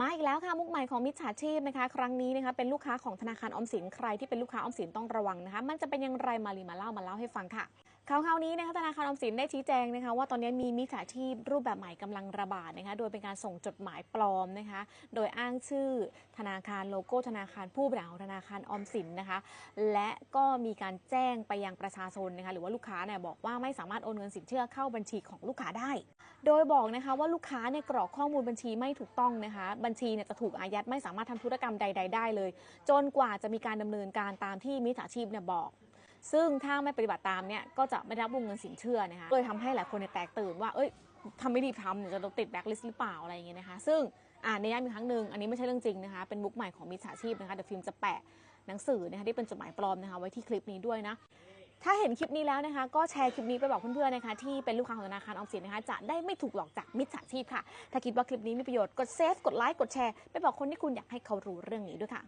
มาอีกแล้วค่ะมุกใหม่ของมิจฉาชีพนะคะ ครั้งนี้นะคะเป็นลูกค้าของธนาคารออมสินใครที่เป็นลูกค้าออมสินต้องระวังนะคะ มันจะเป็นอย่างไรมารีมาเล่ามาเล่าให้ฟังค่ะ คราวนี้นะคะธนาคารออมสินได้ชี้แจงนะคะว่าตอนนี้มีมิจฉาชีพรูปแบบใหม่กำลังระบาดนะคะโดยเป็นการส่งจดหมายปลอมนะคะโดยอ้างชื่อธนาคารโลโก้ธนาคารผู้บริหารของธนาคารออมสินนะคะและก็มีการแจ้งไปยังประชาชนนะคะหรือว่าลูกค้าเนี่ยบอกว่าไม่สามารถโอนเงินสินเชื่อเข้าบัญชีของลูกค้าได้ โดยบอกนะคะว่าลูกค้าเนี่ยกรอกข้อมูลบัญชีไม่ถูกต้องนะคะบัญชีเนี่ยจะถูกอายัดไม่สามารถทำธุรกรรมใด ๆ ได้เลย จนกว่าจะมีการดำเนินการตามที่มิจฉาชีพเนี่ยบอก ซึ่งถ้าไม่ปฏิบัติตามเนี่ยก็จะไม่รับวงเงินสินเชื่อนะคะเลยทำให้หลายคนเนี่ยแตกตื่นว่าเอ้ยทำไม่รีทำเนี่ยจะโดนติดแบ็คลิสต์หรือเปล่าอะไรอย่างเงี้ยนะคะ ซึ่งอ่านในย้ำอีกครั้งหนึ่งอันนี้ไม่ใช่เรื่องจริงนะคะ เป็นมุกใหม่ของมิจฉาชีพนะคะเดี๋ยวฟิล์มจะแปะหนังสือนะคะที่เป็นจดหมายปลอมนะคะไว้ที่คลิปนี้ด้วยนะถ้าเห็นคลิปนี้แล้วนะคะ ก็แชร์คลิปนี้ไปบอกเพื่อนๆนะคะที่เป็นลูกค้าของธนาคารออมสินนะคะจะได้ไม่ถูกหลอกจากมิจฉาชีพค่ะ ถ้าคิดว่าคลิปนี้มีประโยชน์กดเซฟกดไลค์กดแชร์ไปบอกคนที่คุณอยากให้เขารู้เรื่องนี้ด้วยค่ะ